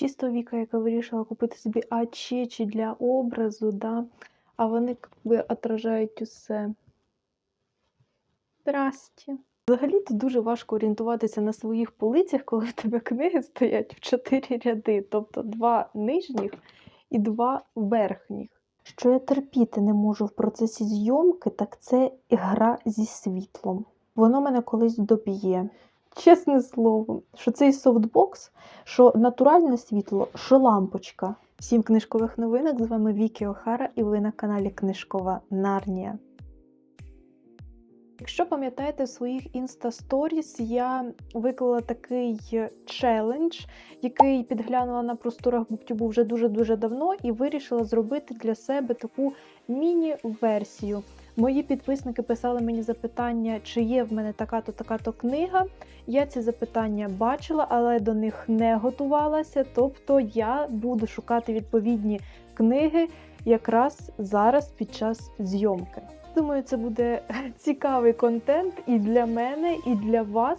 Чисто Віка, яка вирішила купити собі ачечі для образу, да? а вони якби отражають усе. Здрасте. Взагалі тут дуже важко орієнтуватися на своїх полицях, коли в тебе книги стоять в чотири ряди, тобто два нижніх і два верхніх. Що я терпіти не можу в процесі зйомки, так це гра зі світлом. Воно мене колись доб'є. Чесне слово, що цей софтбокс, що натуральне світло, що лампочка. Всім книжкових новинок з вами Вікі Охара і ви на каналі Книжкова Нарнія. Якщо пам'ятаєте в своїх інста-сторіс, я виклала такий челендж, який підглянула на просторах Буктюбу вже дуже-дуже давно, і вирішила зробити для себе таку міні-версію. Мої підписники писали мені запитання, чи є в мене така-то така-то книга. Я ці запитання бачила, але до них не готувалася. Тобто я буду шукати відповідні книги якраз зараз під час зйомки. Думаю, це буде цікавий контент і для мене, і для вас.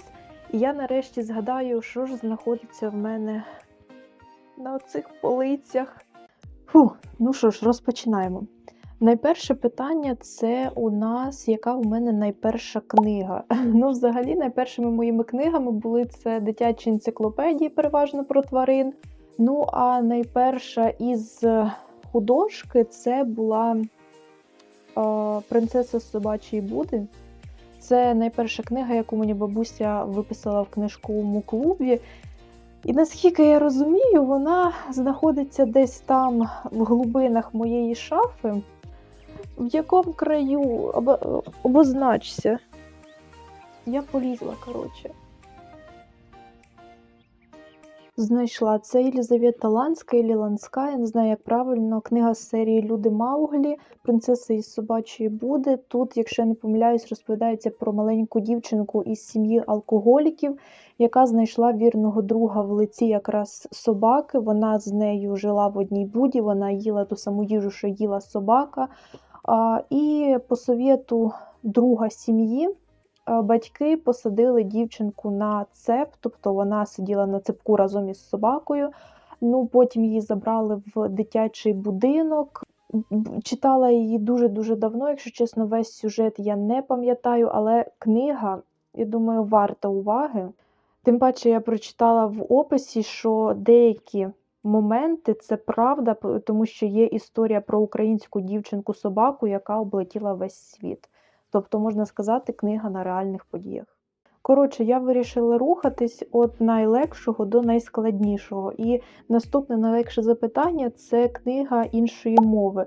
І я нарешті згадаю, що ж знаходиться в мене на цих полицях. Фу, ну що ж, розпочинаємо. Найперше питання це у нас, яка у мене найперша книга. Ну, взагалі, найпершими моїми книгами були це дитячі енциклопедії, переважно про тварин. Ну, а найперша із художки це була е, Принцеса собачої буди. Це найперша книга, яку мені бабуся виписала в книжковому клубі. І наскільки я розумію, вона знаходиться десь там в глибинах моєї шафи. В якому краю Обо- обозначся. Я полізла, коротше. Знайшла це Єлізавета Ланська, Ілі Ланська, я не знаю, як правильно. Книга з серії Люди Мауглі, принцеса із собачої буди. Тут, якщо я не помиляюсь, розповідається про маленьку дівчинку із сім'ї алкоголіків, яка знайшла вірного друга в лиці якраз собаки. Вона з нею жила в одній буді, вона їла ту саму їжу, що їла собака. І по совєту друга сім'ї батьки посадили дівчинку на цеп, тобто вона сиділа на цепку разом із собакою. Ну, Потім її забрали в дитячий будинок. Читала її дуже-дуже давно, якщо чесно, весь сюжет я не пам'ятаю, але книга, я думаю, варта уваги. Тим паче я прочитала в описі, що деякі моменти це правда, тому що є історія про українську дівчинку-собаку, яка облетіла весь світ. Тобто, можна сказати, книга на реальних подіях. Коротше, я вирішила рухатись від найлегшого до найскладнішого. І наступне найлегше запитання це книга іншої мови.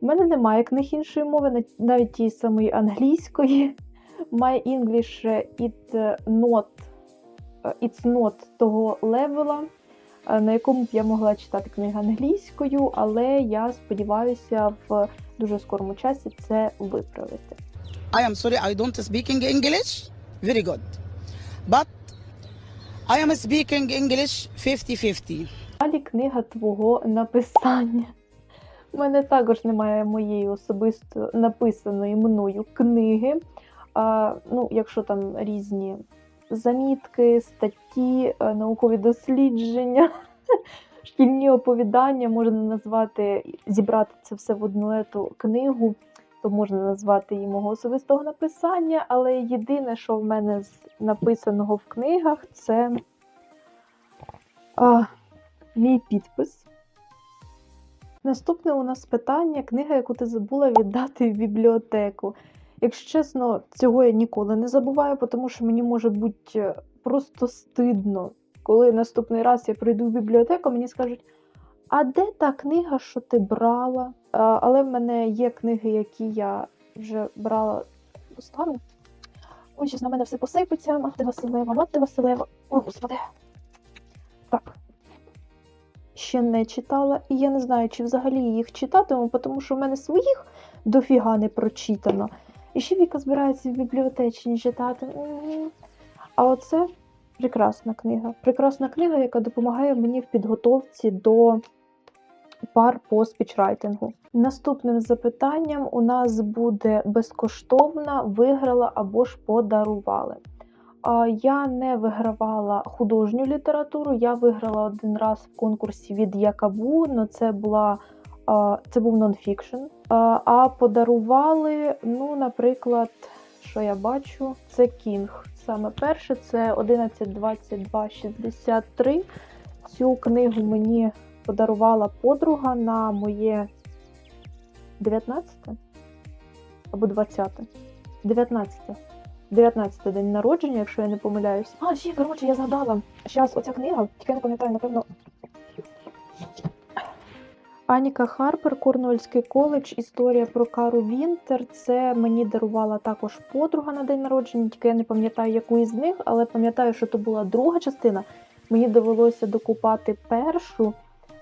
У мене немає книг іншої мови, нав- навіть тієї самої англійської. My English it not, it's not того левела, е, на якому б я могла читати книги англійською, але я сподіваюся, в дуже скорому часі це виправити. I am sorry, I don't speaking English. Very good. But I am speaking English 50-50. Далі книга твого написання. У мене також немає моєї особисто написаної мною книги. А, ну, якщо там різні замітки, статті, е, наукові дослідження, шкільні оповідання, можна назвати, зібрати це все в одну ету книгу, то можна назвати і мого особистого написання, але єдине, що в мене з написаного в книгах, це а, мій підпис. Наступне у нас питання книга, яку ти забула віддати в бібліотеку. Якщо чесно, цього я ніколи не забуваю, тому що мені може бути е, просто стидно, коли наступний раз я прийду в бібліотеку, мені скажуть: а де та книга, що ти брала? Але в мене є книги, які я вже брала достану. Ой, щось на мене все посипеться, мати Василева, мати Василева. О, господи. Так. Ще не читала, і я не знаю, чи взагалі їх читатиму, тому що в мене своїх дофіга не прочитано. І ще Віка збирається в бібліотечні читати. А оце прекрасна книга. Прекрасна книга, яка допомагає мені в підготовці до пар по спічрайтингу. Наступним запитанням у нас буде безкоштовна, виграла або ж подарували. Я не вигравала художню літературу. Я виграла один раз в конкурсі від Якабу, але це була це був нонфікшн. А, подарували, ну, наприклад, що я бачу, це Кінг. Саме перше, це 112263. Цю книгу мені подарувала подруга на моє 19 або 20. 19. 19 день народження, якщо я не помиляюсь. А, ще, коротше, я згадала. Зараз оця книга, тільки я не пам'ятаю, напевно. Аніка Харпер, Корнуольський коледж, історія про Кару Вінтер. Це мені дарувала також подруга на день народження, тільки я не пам'ятаю, яку із них, але пам'ятаю, що то була друга частина. Мені довелося докупати першу,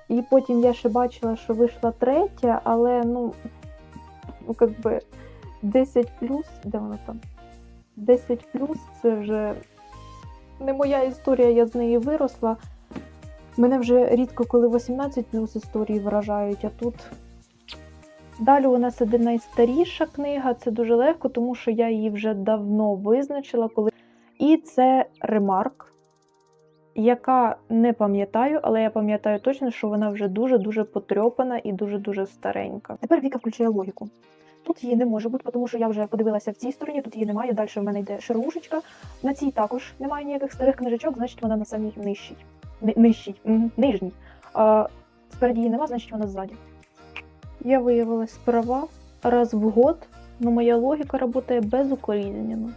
і потім я ще бачила, що вийшла третя, але ну, ну як би 10 плюс, де вона там? 10 плюс це вже не моя історія, я з неї виросла. Мене вже рідко коли 18 плюс історії вражають, а тут. Далі у нас іде найстаріша книга, це дуже легко, тому що я її вже давно визначила. коли... І це ремарк, яка не пам'ятаю, але я пам'ятаю точно, що вона вже дуже-дуже потрьопана і дуже-дуже старенька. Тепер Віка включає логіку. Тут її не може бути, тому що я вже подивилася в цій стороні, тут її немає. Далі в мене йде шаровушечка. На цій також немає ніяких старих книжечок, значить вона на самій нижчій. Ни- Нижчій, нижній. А спереді її нема, значить вона ззаді. Я виявилась права раз в год, але моя логіка працює безукоризненно.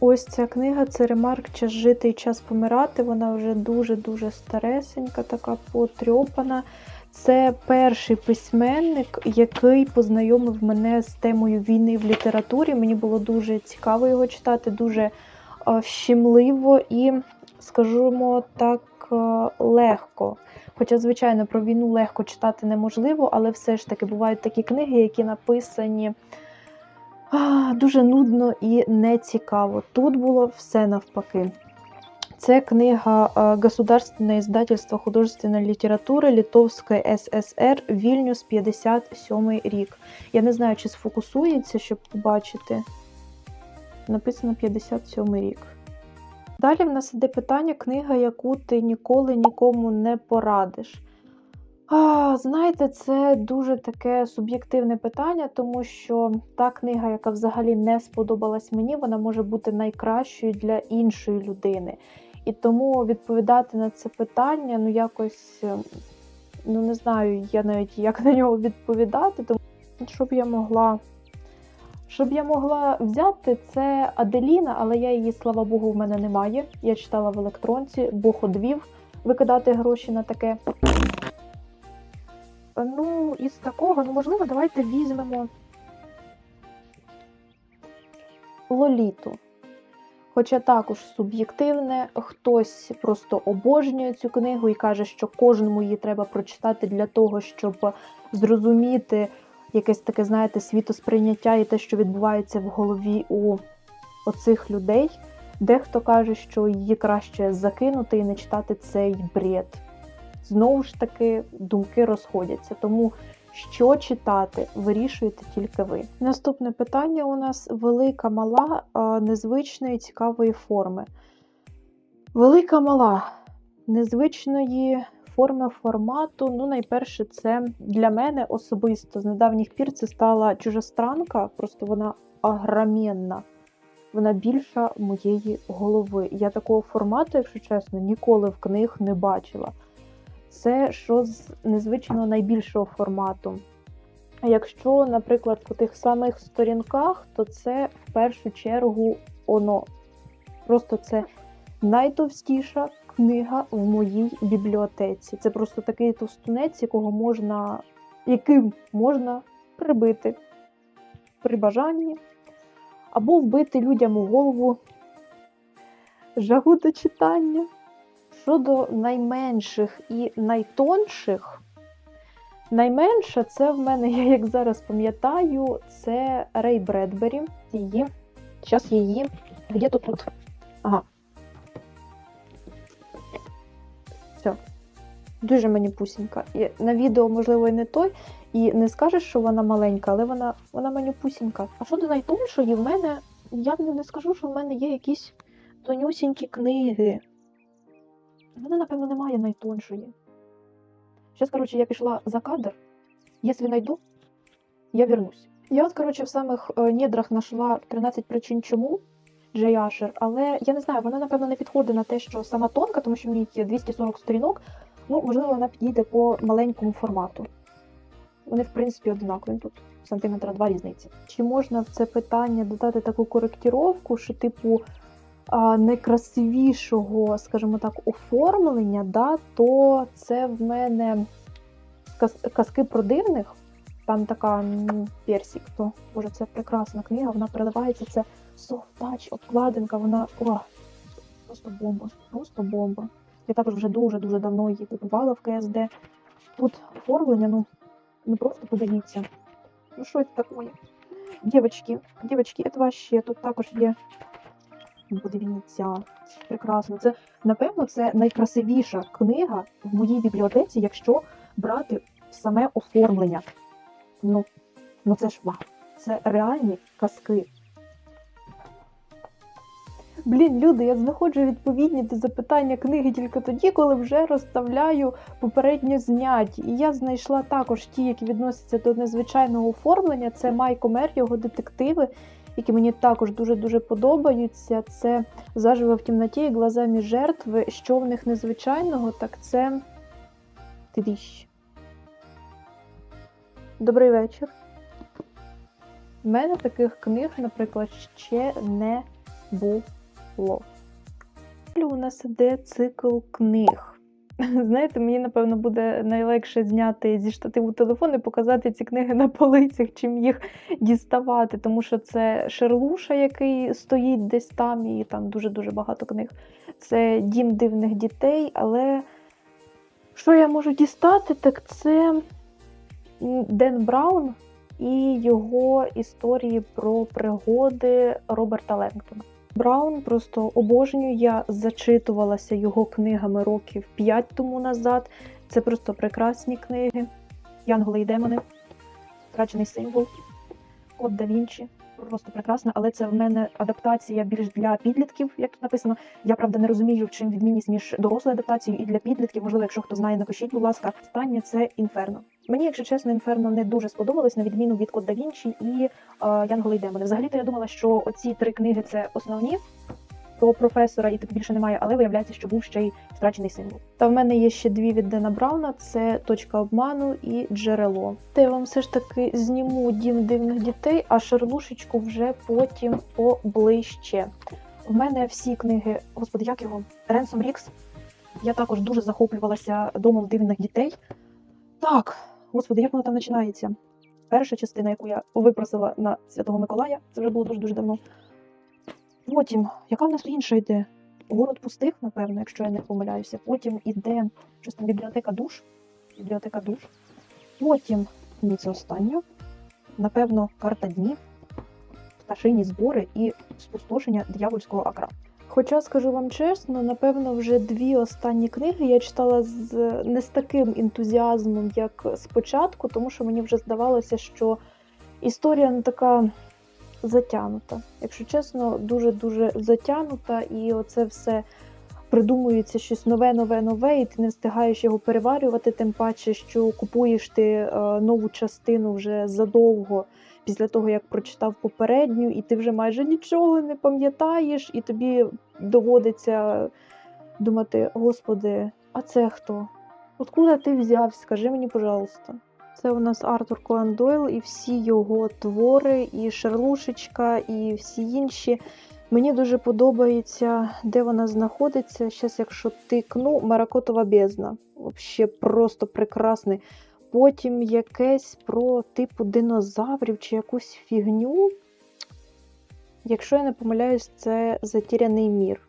Ось ця книга це ремарк Час жити і час помирати. Вона вже дуже-дуже старесенька, така потрьопана. Це перший письменник, який познайомив мене з темою війни в літературі. Мені було дуже цікаво його читати, дуже щемливо і, скажімо так, е, легко. Хоча, звичайно, про війну легко читати неможливо, але все ж таки бувають такі книги, які написані дуже нудно і нецікаво. Тут було все навпаки. Це книга а, Государственное издательство художественной літератури Литовської ССР Вільнюс 57 рік. Я не знаю, чи сфокусується, щоб побачити. Написано 57 рік. Далі в нас іде питання книга, яку ти ніколи нікому не порадиш. А, знаєте, це дуже таке суб'єктивне питання, тому що та книга, яка взагалі не сподобалась мені, вона може бути найкращою для іншої людини. І тому відповідати на це питання, ну якось, е, ну не знаю, я навіть як на нього відповідати, тому щоб я могла. Щоб я могла взяти, це Аделіна, але я її, слава Богу, в мене немає. Я читала в електронці, Бог одвів викидати гроші на таке. Ну, із такого, ну можливо, давайте візьмемо Лоліту. Хоча також суб'єктивне, хтось просто обожнює цю книгу і каже, що кожному її треба прочитати для того, щоб зрозуміти якесь таке, знаєте, світосприйняття і те, що відбувається в голові у оцих людей. Дехто каже, що її краще закинути і не читати цей бред. Знову ж таки, думки розходяться. Тому що читати, вирішуєте тільки ви. Наступне питання у нас велика мала незвичної цікавої форми. Велика мала незвичної форми формату. Ну, найперше, це для мене особисто з недавніх пір це стала чужестранка, просто вона агромінна. Вона більша моєї голови. Я такого формату, якщо чесно, ніколи в книг не бачила. Це що з незвичного найбільшого формату. А якщо, наприклад, по тих самих сторінках, то це в першу чергу оно. Просто це найтовстіша книга в моїй бібліотеці. Це просто такий товстунець, якого можна, яким можна прибити при бажанні, або вбити людям у голову жагу до читання. Щодо найменших і найтонших, найменша це в мене, я як зараз пам'ятаю, це Рей Бредбері. Її. Зараз її. Тут тут? Ага. Дуже мені пусінька. І на відео, можливо, і не той, і не скажеш, що вона маленька, але вона, вона мені пусінька. А щодо найтоншої, в мене, я не, скажу, що в мене є якісь тонюсінькі книги. У мене, напевно, немає найтоншої. Зараз, коротше, я пішла за кадр. Якщо знайду, я вернусь. Я от, коротше, в самих е, недрах знайшла 13 причин чому Джей Ашер, але я не знаю, вона, напевно, не підходить на те, що сама тонка, тому що в ній є 240 сторінок. Ну, можливо, вона підійде по маленькому формату. Вони, в принципі, одинакові. Тут сантиметра два різниці. Чи можна в це питання додати таку коректіровку, що, типу, найкрасивішого, скажімо так, оформлення, да, то це в мене каз- казки про дивних. Там така м, персик, то боже, це прекрасна книга, вона переливається, це soft обкладинка, вона о, просто бомба, просто бомба. Я також вже дуже-дуже давно її купувала в КСД. Тут оформлення, ну, ну просто подивіться. Ну що це таке? Дівчатки, дівчатки, це вообще тут також є. Ну, Подивіться, прекрасно. Це, напевно, це найкрасивіша книга в моїй бібліотеці, якщо брати саме оформлення. Ну, ну це ж вау. Це реальні казки. Блін, люди, я знаходжу відповідні до запитання книги тільки тоді, коли вже розставляю попередньо зняті. І я знайшла також ті, які відносяться до незвичайного оформлення. Це Майко Мер, його детективи, які мені також дуже-дуже подобаються. Це заживо в тімноті і глазами жертви. Що в них незвичайного, так це твіщ. Добрий вечір. У мене таких книг, наприклад, ще не було. Далі у нас іде цикл книг. Знаєте, мені, напевно, буде найлегше зняти зі штативу телефон і показати ці книги на полицях, чим їх діставати, тому що це Шерлуша, який стоїть десь там, і там дуже-дуже багато книг. Це Дім дивних дітей, але що я можу дістати, так це Ден Браун і його історії про пригоди Роберта Леңктона. Браун просто обожнюю. Я зачитувалася його книгами років 5 тому назад. Це просто прекрасні книги. Янголи і демони, втрачений символ, Код да Вінчі. Просто прекрасна, але це в мене адаптація більш для підлітків, як тут написано. Я правда не розумію, в чим відмінність між дорослою адаптацією і для підлітків. Можливо, якщо хто знає, напишіть, будь ласка. Останнє це інферно. Мені, якщо чесно, інферно не дуже сподобалось, на відміну від Код да Вінчі і е, Янголи демони. Взагалі-то я думала, що оці три книги це основні про професора, і тут більше немає, але виявляється, що був ще й втрачений символ. Та в мене є ще дві від Дена Брауна: це точка обману і джерело. Та я вам все ж таки зніму дім дивних дітей, а шерлушечку вже потім поближче. В мене всі книги, господи, як його? Ренсом Рікс. Я також дуже захоплювалася домом дивних дітей. Так, господи, як воно там починається? Перша частина, яку я випросила на Святого Миколая, це вже було дуже-дуже давно. Потім, яка в нас інша йде? Город пустих, напевно, якщо я не помиляюся. Потім іде щось там бібліотека душ. Бібліотека душ. Потім, ні, це останнє. Напевно, карта днів, пташині збори і спустошення диявольського акра. Хоча, скажу вам чесно, напевно, вже дві останні книги я читала з не з таким ентузіазмом, як спочатку, тому що мені вже здавалося, що історія не така затягнута. Якщо чесно, дуже-дуже затягнута, і оце все придумується щось нове, нове, нове, і ти не встигаєш його переварювати, тим паче, що купуєш ти е, нову частину вже задовго після того, як прочитав попередню, і ти вже майже нічого не пам'ятаєш, і тобі доводиться думати: Господи, а це хто? Откуда ти взявся? Скажи мені, пожалуйста. Це у нас Артур Коан Дойл і всі його твори, і Шерлушечка, і всі інші. Мені дуже подобається, де вона знаходиться. Зараз, якщо тикну, Маракотова бездна. Взагалі просто прекрасний. Потім якесь про типу динозаврів чи якусь фігню. Якщо я не помиляюсь, це Затіряний мір.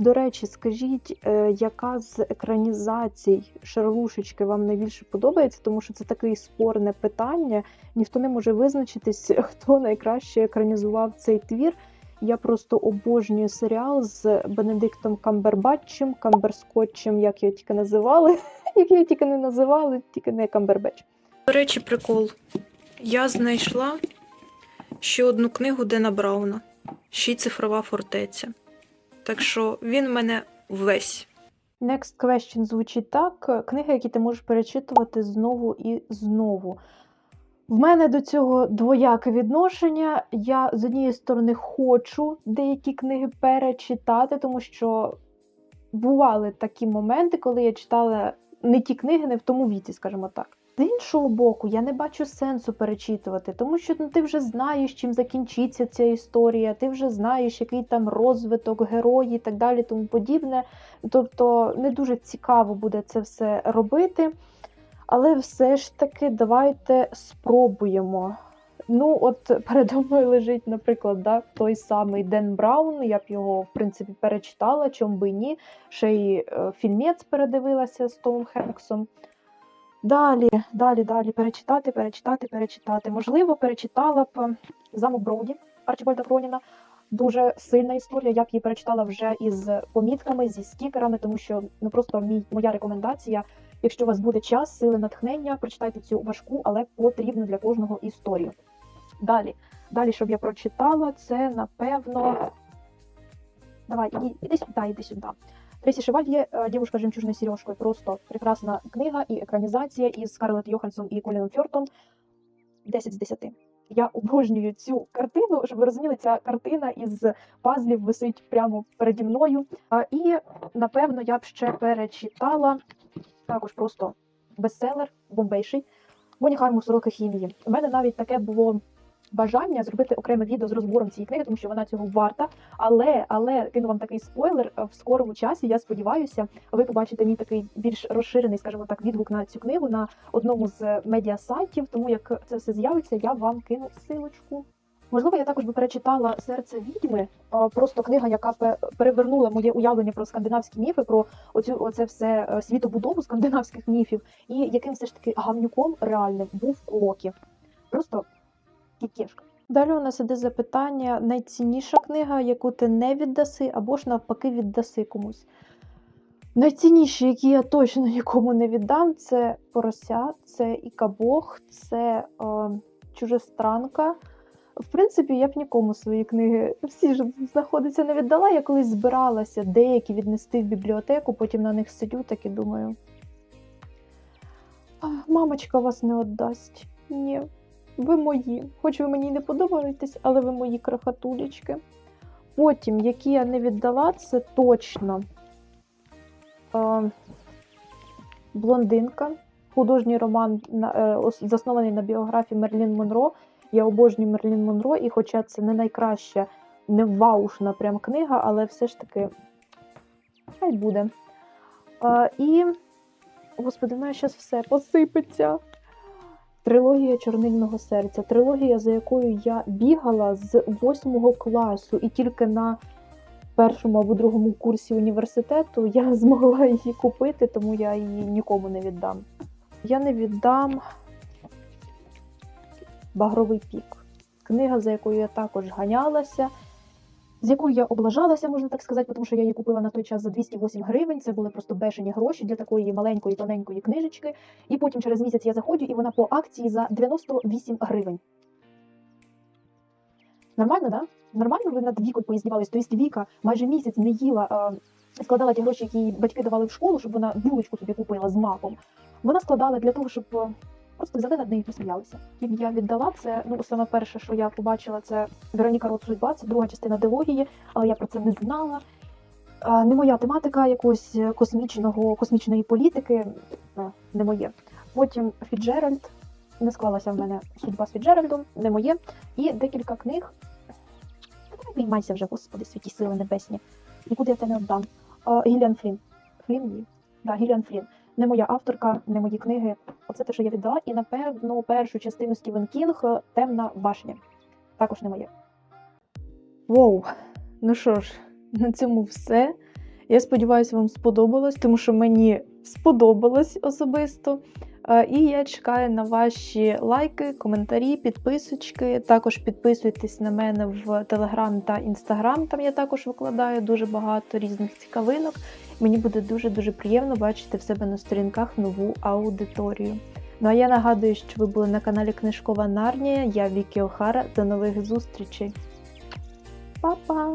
До речі, скажіть, е, яка з екранізацій Шарлушечки вам найбільше подобається, тому що це таке спорне питання. Ніхто не може визначитись, хто найкраще екранізував цей твір. Я просто обожнюю серіал з Бенедиктом Камбербатчем, Камберскотчем, як його тільки називали. Як його тільки не називали, тільки не Камбербеч. До речі, прикол. Я знайшла ще одну книгу Дена Брауна. Ще й цифрова фортеця. Так що він мене весь. Next question звучить так: книги, які ти можеш перечитувати знову і знову. В мене до цього двояке відношення. Я з однієї сторони хочу деякі книги перечитати, тому що бували такі моменти, коли я читала не ті книги, не в тому віці, скажімо так. З іншого боку, я не бачу сенсу перечитувати, тому що ну, ти вже знаєш, чим закінчиться ця історія, ти вже знаєш, який там розвиток, герої і так далі, тому подібне. Тобто не дуже цікаво буде це все робити. Але все ж таки давайте спробуємо. Ну, от передо мною лежить, наприклад, да, той самий Ден Браун. Я б його, в принципі, перечитала, чом би ні. Ще й е, фільмець передивилася з Томом Хенксом. Далі, далі, далі перечитати, перечитати, перечитати. Можливо, перечитала б замок Броуді Арчибальда Фроніна. Дуже сильна історія. Я б її перечитала вже із помітками, зі стікерами, тому що ну просто мій моя рекомендація. Якщо у вас буде час, сили натхнення, прочитайте цю важку, але потрібну для кожного історію. Далі, далі, щоб я прочитала, це напевно. Давай, іди, іди сюди, іди сюди. Трейсі Шевальє, е, «Дівушка з жемчужною сережкою. Просто прекрасна книга і екранізація із Скарлетт Йоханссон і Коліном Фьортом. 10 з 10. Я обожнюю цю картину, щоб ви розуміли, ця картина із пазлів висить прямо переді мною. І напевно я б ще перечитала також просто бестселер бомбейший Моні Хармус уроки хімії. У мене навіть таке було бажання зробити окреме відео з розбором цієї книги, тому що вона цього варта. Але але кину вам такий спойлер е, в скорому часі. Я сподіваюся, ви побачите мій такий більш розширений, скажімо так, відгук на цю книгу на одному з медіасайтів. Тому як це все з'явиться, я вам кину силочку. Можливо, я також би перечитала серце відьми, просто книга, яка перевернула моє уявлення про скандинавські міфи, про оцю оце все е, світобудову скандинавських міфів, і яким все ж таки гавнюком реальним був Локі. Просто кікешка. Далі у нас іде запитання: найцінніша книга, яку ти не віддаси, або ж навпаки віддаси комусь. Найцінніші, які я точно нікому не віддам, це порося, це ікабог, це е, чужестранка. В принципі, я б нікому свої книги всі ж знаходиться не віддала. Я колись збиралася деякі віднести в бібліотеку, потім на них сидю, так і думаю. Мамочка вас не віддасть. Ні, ви мої. Хоч ви мені не подобаєтесь, але ви мої крахатулечки. Потім, які я не віддала, це точно е, блондинка, художній роман, е, заснований на біографії Мерлін Монро. Я обожнюю Мерлін Монро, і хоча це не найкраща, не ваушна прям книга, але все ж таки хай буде. А, і, господи, в мене зараз все посипеться. Трилогія Чорнильного серця. Трилогія, за якою я бігала з восьмого класу, і тільки на першому або другому курсі університету я змогла її купити, тому я її нікому не віддам. Я не віддам Багровий пік. Книга, за якою я також ганялася, з якою я облажалася, можна так сказати, тому що я її купила на той час за 208 гривень. Це були просто бешені гроші для такої маленької тоненької книжечки. І потім через місяць я заходжу, і вона по акції за 98 гривень. Нормально, так? Да? Нормально ви над вікою поїздівались? Тобто Віка майже місяць не їла, складала ті гроші, які їй батьки давали в школу, щоб вона булочку собі купила з маком. Вона складала для того, щоб е, просто взяли над нею і посміялися. І я віддала це. Ну, саме перше, що я побачила, це Вероніка Рот судьба, це друга частина дилогії, але я про це не знала. Не моя тематика якогось космічного, космічної політики, не моє. Потім Фіджеральд, не склалася в мене судьба з Фіджеральдом, не моє. І декілька книг. Виймайся вже, господи, святі сили небесні. Нікуди я це не віддам. Гіліан Флін. Флін ні. Да, Гіліан Флін. Не моя авторка, не мої книги. Оце те, що я віддала. І напевно першу частину Стівен Кінг Темна башня. Також не моє. Воу. Ну що ж, на цьому все. Я сподіваюся, вам сподобалось, тому що мені сподобалось особисто. Е, І я чекаю на ваші лайки, коментарі, підписочки. Також підписуйтесь на мене в Телеграм та Інстаграм. Там я також викладаю дуже багато різних цікавинок. Мені буде дуже-дуже приємно бачити в себе на сторінках нову аудиторію. Ну а я нагадую, що ви були на каналі Книжкова Нарнія. Я Вікі Охара. До нових зустрічей. Па-па!